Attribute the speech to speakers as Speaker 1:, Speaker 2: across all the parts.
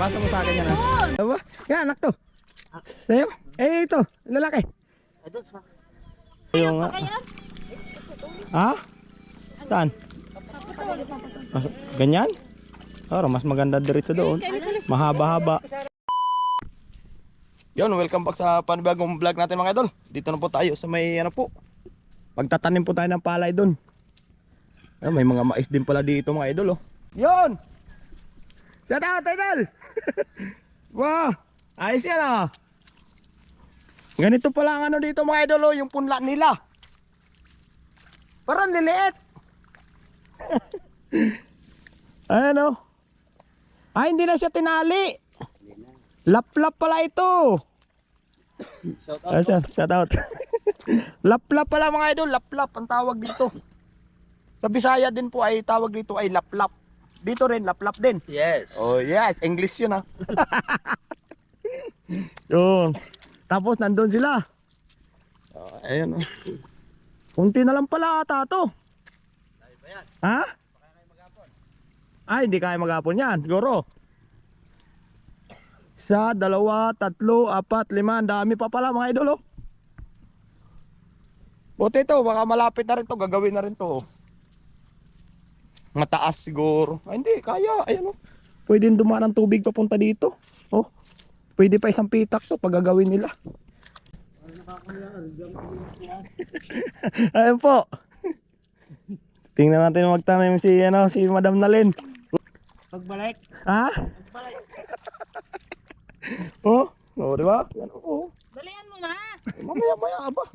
Speaker 1: Pasa mo sa akin yan ha. Aba, yan anak to. Sa'yo? Eh ito, lalaki. Ayun nga. Ha? Saan? Mas, ganyan? Oro, mas maganda diretso doon. Mahaba-haba. Yun, welcome back sa panibagong vlog natin mga idol. Dito na po tayo sa may ano po. Pagtatanim po tayo ng palay doon. Ayun, may mga mais din pala dito mga idol oh. Yun! Shout out idol! wow! Ayos yan ah! Ganito pala ang ano dito mga idol oh, yung punla nila. Parang liliit. Ayan oh. Ay, hindi na siya tinali. Lap-lap pala ito.
Speaker 2: Shout
Speaker 1: Ayan siya, shout out. Lap-lap pala mga idol, lap-lap ang tawag dito. Sa Bisaya din po ay tawag dito ay lap-lap. Dito rin, lap-lap din.
Speaker 2: Yes.
Speaker 1: Oh yes, English yun ah. yun. Tapos nandun sila. Oh, ayun oh. Kunti na lang pala ata to. Ha? Ay, hindi kaya maghapon yan. Siguro. Isa, dalawa, tatlo, apat, lima. Ang dami pa pala mga idol oh. Buti ito, baka malapit na rin to. Gagawin na rin to. Mataas siguro. Ay, hindi, kaya. Ayan oh. Pwede dumaan ang tubig papunta dito. Oh. Pwede pa isang pitak to pag gagawin nila. Ayun po. Tingnan natin magtanim si ano si Madam Nalen.
Speaker 2: Pagbalik.
Speaker 1: Ha? oh, oh, di ba? Yan, oh.
Speaker 3: Dalian mo na.
Speaker 1: Mamaya maya aba.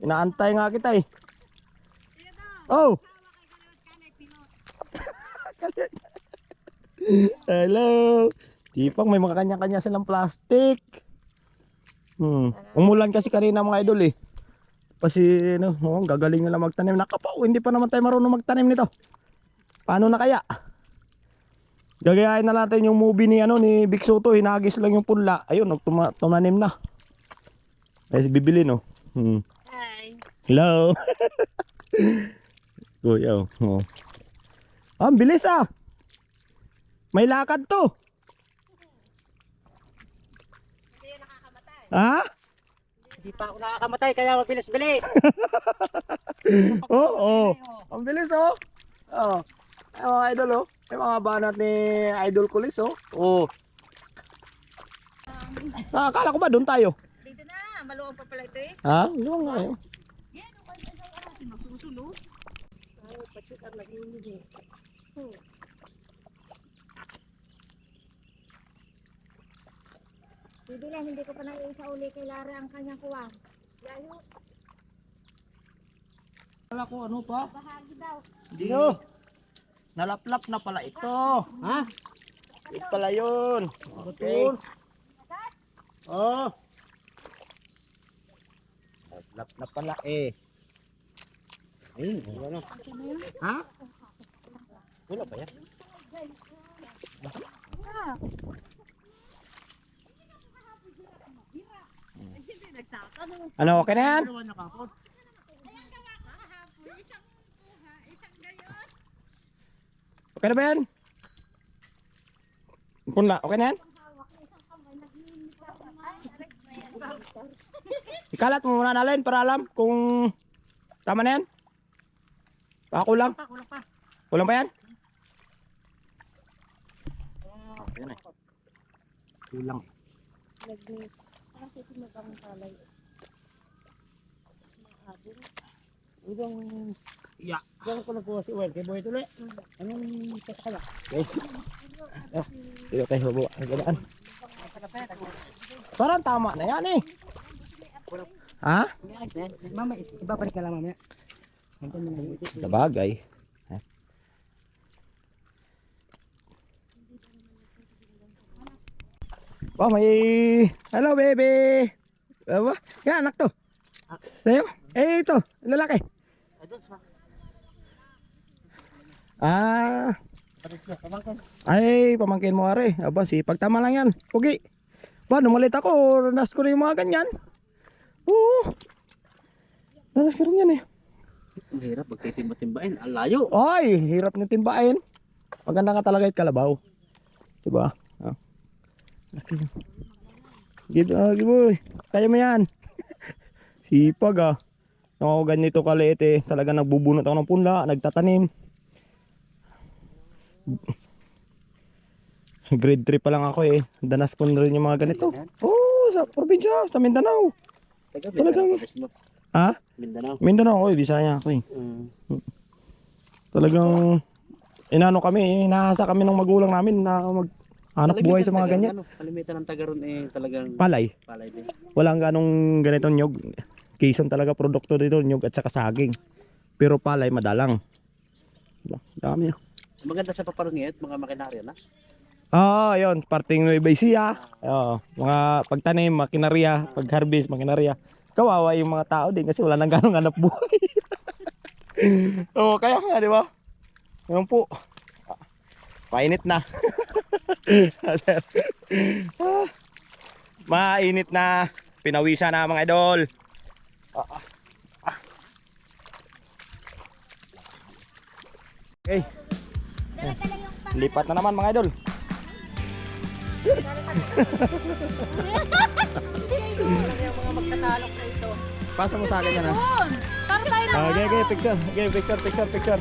Speaker 1: Inaantay nga kita eh. Oh. Hello. Tipang may mga kanya-kanya silang plastic. Hmm. Umulan kasi kanina mga idol eh. Kasi ano, oh, gagaling nila magtanim. Nakapaw, hindi pa naman tayo marunong magtanim nito. Paano na kaya? Gagayahin na natin yung movie ni ano ni Big Soto, hinagis lang yung punla. Ayun, oh, tuma tumanim na. Ay, bibili no. Hmm.
Speaker 3: Hi.
Speaker 1: Hello. Kuya, oh. Oh. Ah, ang bilis ah. May lakad to. Ha?
Speaker 2: Hindi pa ako nakakamatay kaya mabilis-bilis.
Speaker 1: Oo. Oh, oh. Ang bilis oh. Oh. Ay, mga idol oh. May mga banat ni Idol Kulis oh. Oh. Ah, akala ko ba doon tayo?
Speaker 3: Dito na. Maluwag pa pala ito eh.
Speaker 1: Ha? Yung nga eh.
Speaker 3: Yan. Ako ay natin magsusunod. Ay, pasit ang nag-inig eh. Hmm. Hindi lang, hindi ko pa naiisa uli kay Lara ang kanyang kuwang. Layo,
Speaker 1: Akala ko ano pa?
Speaker 3: bahagi daw.
Speaker 1: Dino. Nalaplap na pala ito. Ha? Ito pala yun. Okay. Oh. Nalaplap na pala eh. Ayun, wala. Ha? Wala ba yan? Ano, okay na yan? Okay na ba yan? Punla, okay na yan? Ikalat mo muna natin para alam kung tama na yan. Baka kulang.
Speaker 2: Kulang pa.
Speaker 1: Kulang pa yan? Okay na eh. Kulang.
Speaker 3: Parang susunod ang palay.
Speaker 2: Ibang ya. Diyan ko na po si Wen kay Boy tuloy. Anong kasala?
Speaker 1: Dito tayo baba. Ang galaan. Parang tama na yan eh. Ha?
Speaker 2: Mama, is- ibabalik ka lang mamaya.
Speaker 1: Sabagay. Oh, may... Hello, baby! Aba, yan, anak to. Sa'yo? Eh, ito, lalaki. Ah, ay, pamangkin mo are. Aba, si pagtama lang yan. Pugi. Ba, numalit ako, nanas ko rin yung mga ganyan. Oo. Nanas ko rin yan eh.
Speaker 2: Ang hirap magtitimba-timbain. Ang layo.
Speaker 1: Ay, hirap na timbain. Maganda nga talaga yung kalabaw. Diba? Okay. Gito, ah, boy. Kaya mo yan. Sipag ah. Nung ako ganito kaliit eh, talaga nagbubunot ako ng punla, nagtatanim. Grade 3 pa lang ako eh. Danas ko na rin yung mga ganito. Oo, oh, sa probinsya, sa Mindanao. Talagang-
Speaker 2: Mindanao.
Speaker 1: Ha?
Speaker 2: Mindanao.
Speaker 1: Mindanao ako eh, Bisaya ako eh.
Speaker 2: Mm.
Speaker 1: Talagang inano kami, inahasa kami ng magulang namin na mag hanap buhay sa mga ganyan.
Speaker 2: Ano, kalimitan ng taga ron eh talagang
Speaker 1: Palay.
Speaker 2: palay din.
Speaker 1: Walang ganong ganitong nyog. Quezon talaga produkto dito, nyog at saka saging. Pero palay madalang. Diba? Dami.
Speaker 2: Maganda sa paparungit, mga makinarya na.
Speaker 1: Ah, yun, parting Nueva Ecija. Oo, mga pagtanim, makinarya, pag-harvest, makinarya. Kawawa yung mga tao din kasi wala nang ganong hanap buhay. Oo, kaya nga, di ba? Yan po. Painit na. Mainit na. Pinawisan na mga idol. Okay. Lipat na naman mga idol. Pasa mo sa akin yan ha. Ah, okay, okay, picture. Okay, picture, picture, picture.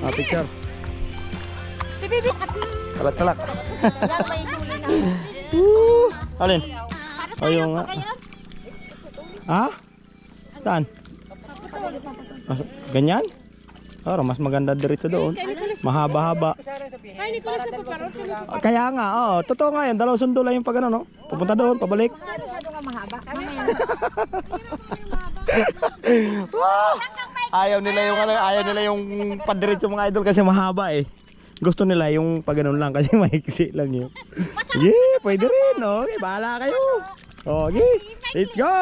Speaker 1: Ah, picture. Woo! Alin? Oh, yung nga. Ha? Saan? Ganyan? Oh, mas maganda diretso doon. Mahaba-haba. Ah, Kaya nga, oo. Totoo nga yan. Dalawang sundo lang yung pag ano, no? Pupunta doon, pabalik. Ayaw nila yung ano, ayaw nila yung padiretso mga idol kasi mahaba eh. Gusto nila yung pag ganun lang kasi maiksi lang yun. Yeah, pwede rin. Okay, bahala kayo. Okay, let's go!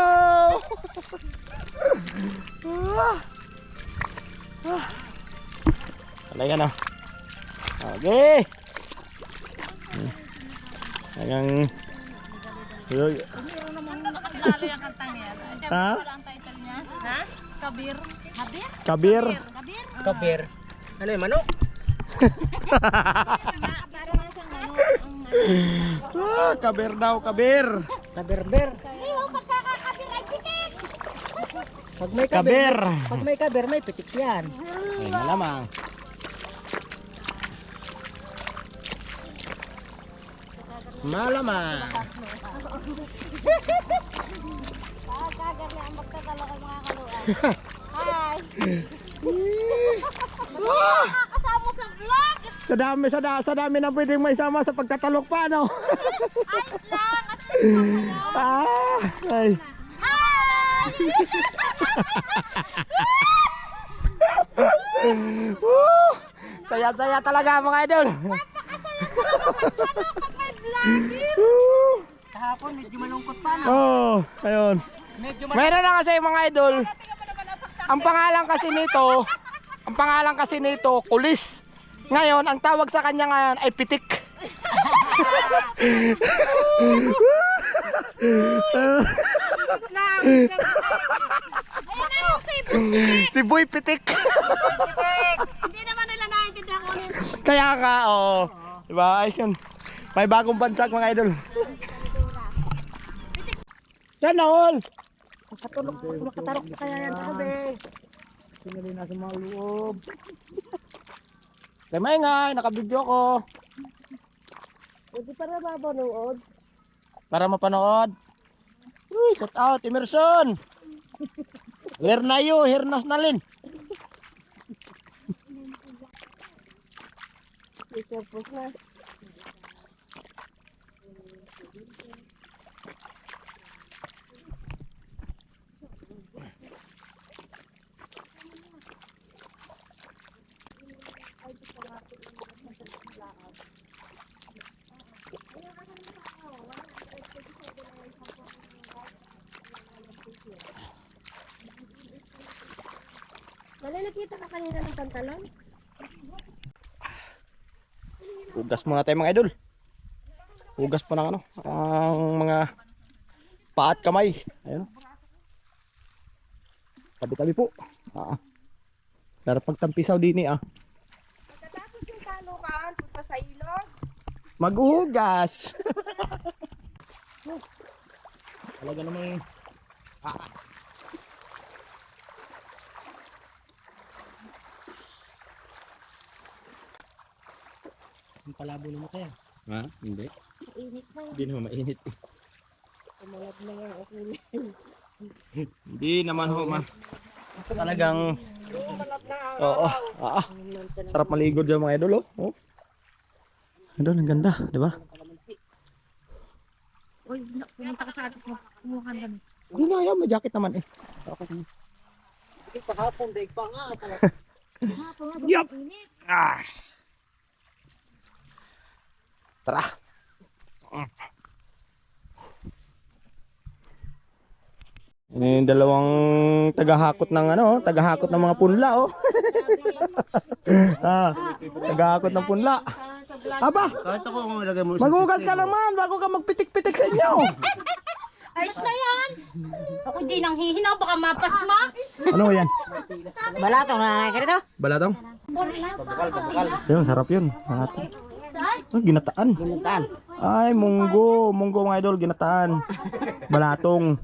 Speaker 1: Ah. Talaga na. Okay. Hanggang... Ha?
Speaker 3: Kabir? Kabir.
Speaker 1: Kabir?
Speaker 3: Kabir.
Speaker 2: Ano yung manok?
Speaker 1: Ah, kabir daw,
Speaker 3: ay pitik!
Speaker 2: Pag may
Speaker 1: Kabir.
Speaker 2: pag may kabir, may pitik yan.
Speaker 1: Ay, malamang. Malamang.
Speaker 3: Pagkagar na ang magtatalo kay mga Nakakasama sa vlog!
Speaker 1: Sa dami, sa, da, sa dami na pwedeng may sama sa pagtatalok pa, no?
Speaker 3: Ayos lang! At
Speaker 1: ah, ay.
Speaker 3: Hi!
Speaker 1: Woo! Saya-saya talaga mga idol.
Speaker 3: Pag may vlogging!
Speaker 1: Woo!
Speaker 2: Kahapon medyo malungkot pa
Speaker 1: Oh, ayun.
Speaker 2: Medyo
Speaker 1: Meron na kasi mga idol. Ang pangalan kasi nito, ang pangalan kasi nito, kulis. Ngayon, ang tawag sa kanya ngayon ay pitik. Si Boy Pitik.
Speaker 3: Hindi naman nila naiintindihan kung ano yung
Speaker 1: Kaya ka, oo. Diba? Ayos yun. May bagong bansag mga idol. Sana all.
Speaker 3: Makatulog, makatarok pa kaya yan sa gabi.
Speaker 1: Sinali na sa mga loob. Kay Maingay, nakabidyo ko.
Speaker 3: Hindi pa na mabanood.
Speaker 1: Para mapanood. Uy, shout out, Emerson. Where na you? Hernas na lin.
Speaker 3: Isipos na. Wala kanina ng pantalon?
Speaker 1: Hugas muna tayo mga idol. Hugas pa ng ano, ang mga paat kamay. Ayun. Tabi-tabi po. Ah. Sarap magtampisaw din eh ah.
Speaker 3: Pagkatapos yung talukan, punta sa ilog.
Speaker 1: Maghugas.
Speaker 2: Talaga namang Ang palabo na kaya.
Speaker 1: Ha? Hindi.
Speaker 3: Init na.
Speaker 1: Hindi naman mainit.
Speaker 3: Kumalab na yung ukulay.
Speaker 1: Hindi naman ho ma. Talagang
Speaker 3: Kumalab na ang
Speaker 1: oo. Ah, ah. Sarap maligo dyan mga idol oh. oh. Idol, ang ganda, di ba?
Speaker 3: Uy, na- pumunta ka sa atin. Kumuha ka kami.
Speaker 1: Hindi na, ayaw, may jacket naman eh. Okay.
Speaker 2: Kahapon, daig pa nga.
Speaker 1: Yup! Ah. Tara. Ini yung dalawang tagahakot ng ano, tagahakot ng mga punla oh. ah, tagahakot ng punla. Aba,
Speaker 2: Kahit ako kung ilagay mo
Speaker 1: maghugas ka naman bago ka magpitik-pitik sa inyo.
Speaker 4: Ayos na yan. Ako di nang hihinaw, baka mapasma.
Speaker 1: Ano yan?
Speaker 4: Balatong na ganito.
Speaker 1: Balatong? Yun, sarap yun. Sarap. Ah, ginataan.
Speaker 4: Ginatan.
Speaker 1: Ay, munggo. Munggo mga idol, ginataan. Balatong.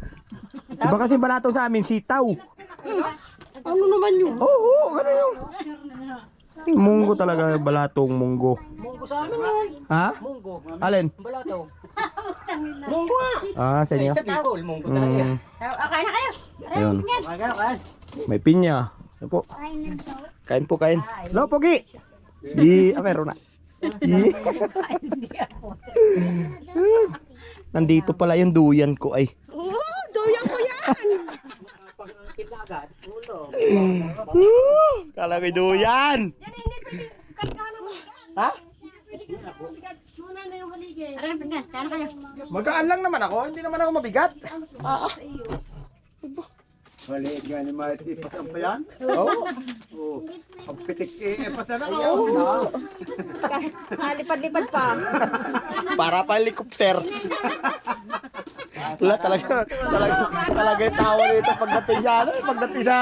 Speaker 1: Iba kasi balatong sa amin, sitaw.
Speaker 4: Ano naman yun?
Speaker 1: Oo, oh, ganun yun. Munggo talaga, balatong munggo.
Speaker 2: Munggo sa amin yun.
Speaker 1: Ha?
Speaker 2: Munggo.
Speaker 1: Alin?
Speaker 2: Balataw.
Speaker 1: Munggo Ah, sa inyo?
Speaker 2: Sa Bicol, munggo talaga.
Speaker 1: Mm,
Speaker 4: Akain na kayo.
Speaker 1: ayun. May pinya. Ano po? Kain po, kain. Hello, Pogi. Di, ah, meron na. Di. Nandito pala yung duyan ko ay.
Speaker 3: Oo, doyan ko yan.
Speaker 2: Kinagat. Ulo.
Speaker 1: Kala ko yung duyan.
Speaker 3: Yan, hindi pwede karga ng
Speaker 1: Ha? Magaan lang naman ako. Hindi naman ako mabigat. Ah, ah.
Speaker 5: Maliit nga ni Marty, ipasang pa yan?
Speaker 1: Oo.
Speaker 5: Oo. Ang pitik eh, ipasa na ako.
Speaker 3: Halipad-lipad pa.
Speaker 1: Para pa helicopter. Wala talaga, talaga, talaga yung tawa nito pagdating sa, ano, pagdating sa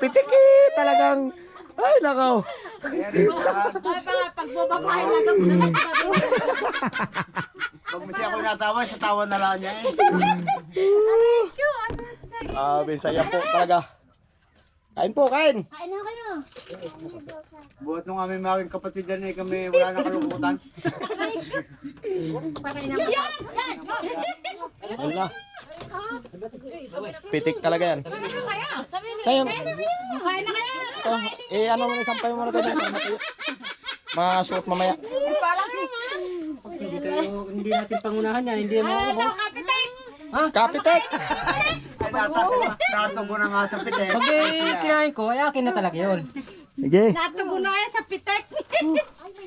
Speaker 1: pitik eh, talagang, ay nakaw.
Speaker 4: Ay, baka pagbababahin lang ako
Speaker 5: Pag masaya ako nasawa, sa tawa na lang niya eh.
Speaker 1: Ah, saya po talaga. Kain po, kain.
Speaker 4: Kain na kayo.
Speaker 5: Buhat nung aming mga kapatid dyan eh, kami wala nang kalungkutan.
Speaker 4: Patay na
Speaker 1: Wala. Pitik talaga yan. Sayang.
Speaker 4: kain na kayo.
Speaker 1: Eh ano mo sampay mo na matuyo. Masuot mamaya.
Speaker 2: Hindi kayo, hindi natin pangunahan yan. Hindi mo ako.
Speaker 1: Kapitek!
Speaker 5: Ay, natatubo na nga sa pitik.
Speaker 2: Pag eh, kinain ko, ay akin na talaga yun.
Speaker 1: Sige.
Speaker 3: Natubo na yan sa pitek.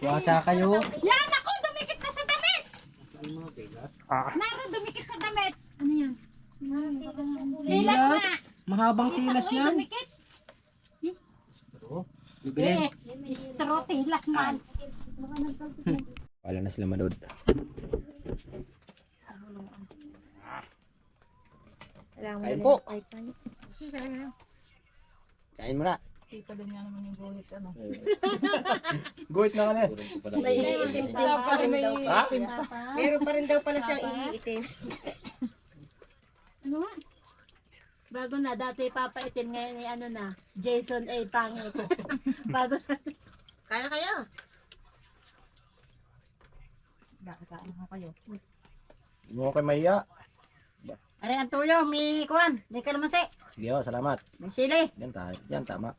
Speaker 2: Wasa kayo.
Speaker 4: Yan ako, dumikit na sa damit.
Speaker 1: Ah.
Speaker 4: Naro, dumikit sa damit. Ano yan? Tilas na.
Speaker 2: Mahabang tilas yan.
Speaker 4: dumikit.
Speaker 2: Bibilin.
Speaker 4: Eh, istro, tilas man.
Speaker 1: Wala na sila manood. Kain po. Kain mo na. Guhit na ka na.
Speaker 3: May iitim din pa rin daw.
Speaker 1: Ha?
Speaker 3: Meron pa rin daw pala siyang iitim.
Speaker 6: Ano nga? Bago na, dati papaitin ngayon ni ano na, Jason A. Pangit. Bago na.
Speaker 3: Kaya kayo.
Speaker 1: Mo kay Maya.
Speaker 4: Aray, ang tuyo, may kuwan. May kalamansi.
Speaker 1: Sige oh, salamat.
Speaker 4: May sili.
Speaker 1: Yan, ta yan tama.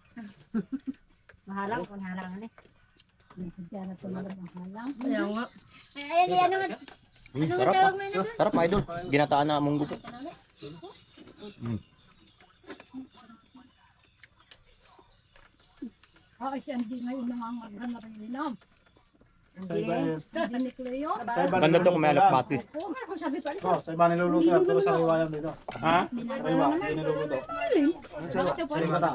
Speaker 4: Mahalang, kung halangan eh.
Speaker 6: Kaya nga.
Speaker 4: Ay, ayan, ayan naman.
Speaker 1: Mm, sarap ah. Sarap mga idol. Ginataan na munggo po. Mm.
Speaker 3: Ay, siya hindi ngayon namamaga na rin inom.
Speaker 5: Sa iba,
Speaker 3: Hindi ni Cleo.
Speaker 5: sa iba
Speaker 1: Ganda to alak pati.
Speaker 3: Oo, nga, kung sabi pa rin.
Speaker 5: Oh, sa iba niluluto yan, pero sa riwa yan dito.
Speaker 1: Ha?
Speaker 5: Sa riwa, hindi niluluto. Sa riwa ta.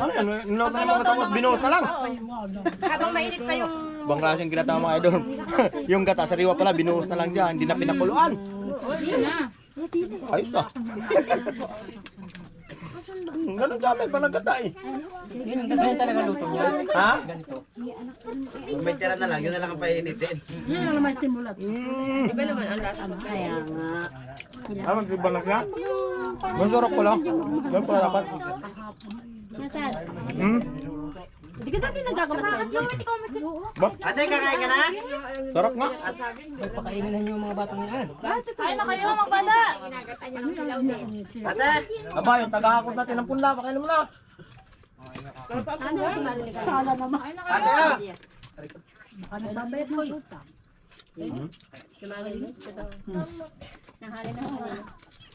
Speaker 1: Ano yan? Niloto na mga tapos binuhos na lang.
Speaker 3: Habang mainit pa yung...
Speaker 1: Ibang klaseng ginata mga idol. yung gata sariwa pala binuhos na lang dyan. Hindi na pinakuluan. Ayos ah. Ganun kami, panagkata eh.
Speaker 2: Yun, ang ganda talaga luto niya.
Speaker 1: Ha?
Speaker 2: Ganito.
Speaker 5: Kung may tira na lang, yun na lang ang painitin.
Speaker 3: Yun lang naman simulat.
Speaker 1: Hmm.
Speaker 3: Iba naman ang lasa.
Speaker 6: Kaya nga.
Speaker 1: Di ba na siya? Masarap ko lang. Ganun pala dapat.
Speaker 6: Nasaan?
Speaker 1: Hmm?
Speaker 3: Hindi ka dati nagagamot sa inyo.
Speaker 5: Ate, kakain ka na?
Speaker 1: Sarap nga.
Speaker 2: Pakainin na niyo mga batang yan.
Speaker 6: Ay na kayo, mga bala!
Speaker 5: Ate!
Speaker 1: Aba, yung taga-akot natin ng punla, pakainin mo na.
Speaker 3: Ano yung marinig?
Speaker 6: Sala naman.
Speaker 5: Ate, ah!
Speaker 3: Babayad mo puta.
Speaker 6: Nahali na hali.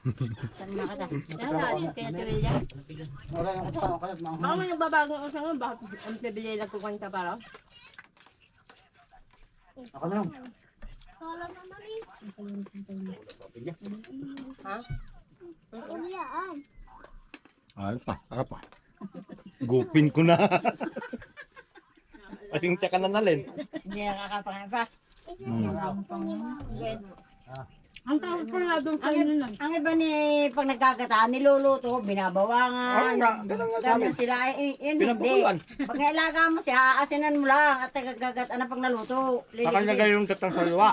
Speaker 3: Saan na ka na? Yan, kaya tiwilya.
Speaker 5: Wala yung kasama ka na.
Speaker 3: Ako may nagbabago. Bakit ang kukuha sa para?
Speaker 5: Ako na.
Speaker 3: Ha?
Speaker 1: Ano pa? Sarap pa. Gupin ko na. Kasing tsaka na nalin.
Speaker 6: Hindi nakakapangan pa.
Speaker 1: Hmm.
Speaker 3: Ang tawag ko nga doon sa inyo nun.
Speaker 6: Ang iba ni pag nagkagataan, niluluto,
Speaker 1: Oo
Speaker 6: binabawangan.
Speaker 1: nga, ganun nga sa amin.
Speaker 6: sila, eh, eh, yun hindi.
Speaker 1: Pinagpupuluan.
Speaker 6: Pag nailaga mo siya, aasinan mo lang at tagagagat ano pag naluto.
Speaker 1: Saka
Speaker 6: Lilisin.
Speaker 1: nilagay yung tatang sa liwa.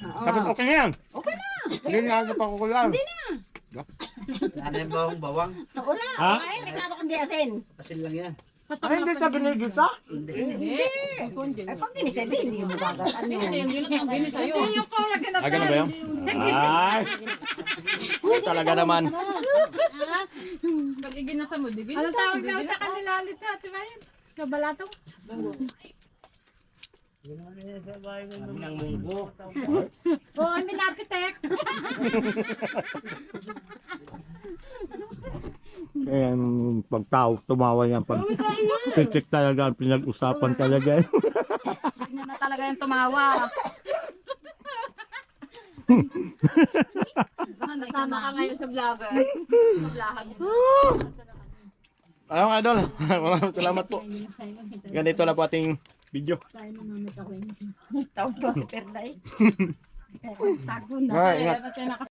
Speaker 6: Oo.
Speaker 1: Sabi ko, okay na yan.
Speaker 6: Okay na.
Speaker 1: Hindi na ako pa kukulang.
Speaker 5: Ano yung bawang bawang?
Speaker 6: Wala.
Speaker 1: Ha?
Speaker 6: Ay, nagkato kundi asin.
Speaker 5: Asin lang yan.
Speaker 1: Ay, hindi sabi ni Gisa?
Speaker 6: Hindi. Ay, pag ginisay, hindi mo gagatan yun.
Speaker 1: Ah, ganun ba yun? Ay! Talaga naman.
Speaker 3: Pag iginasa mo, di ginasa. Ano tawag na utak kasi lalit na, di ba yun? Sa balatong?
Speaker 2: Kami ng munggo.
Speaker 3: Oo, oh, may architect.
Speaker 1: Kaya yung pag tao, tumawa yan. Pag check talaga, ang pinag-usapan talaga.
Speaker 3: Hindi na talaga yung tumawa. Tama ka ngayon sa vlogger. Sa vlogger.
Speaker 1: Ayun, idol. Maraming salamat po. Ganito na po ating video.
Speaker 6: Tawag ko si Perday.
Speaker 3: Tago na.
Speaker 1: Ingat.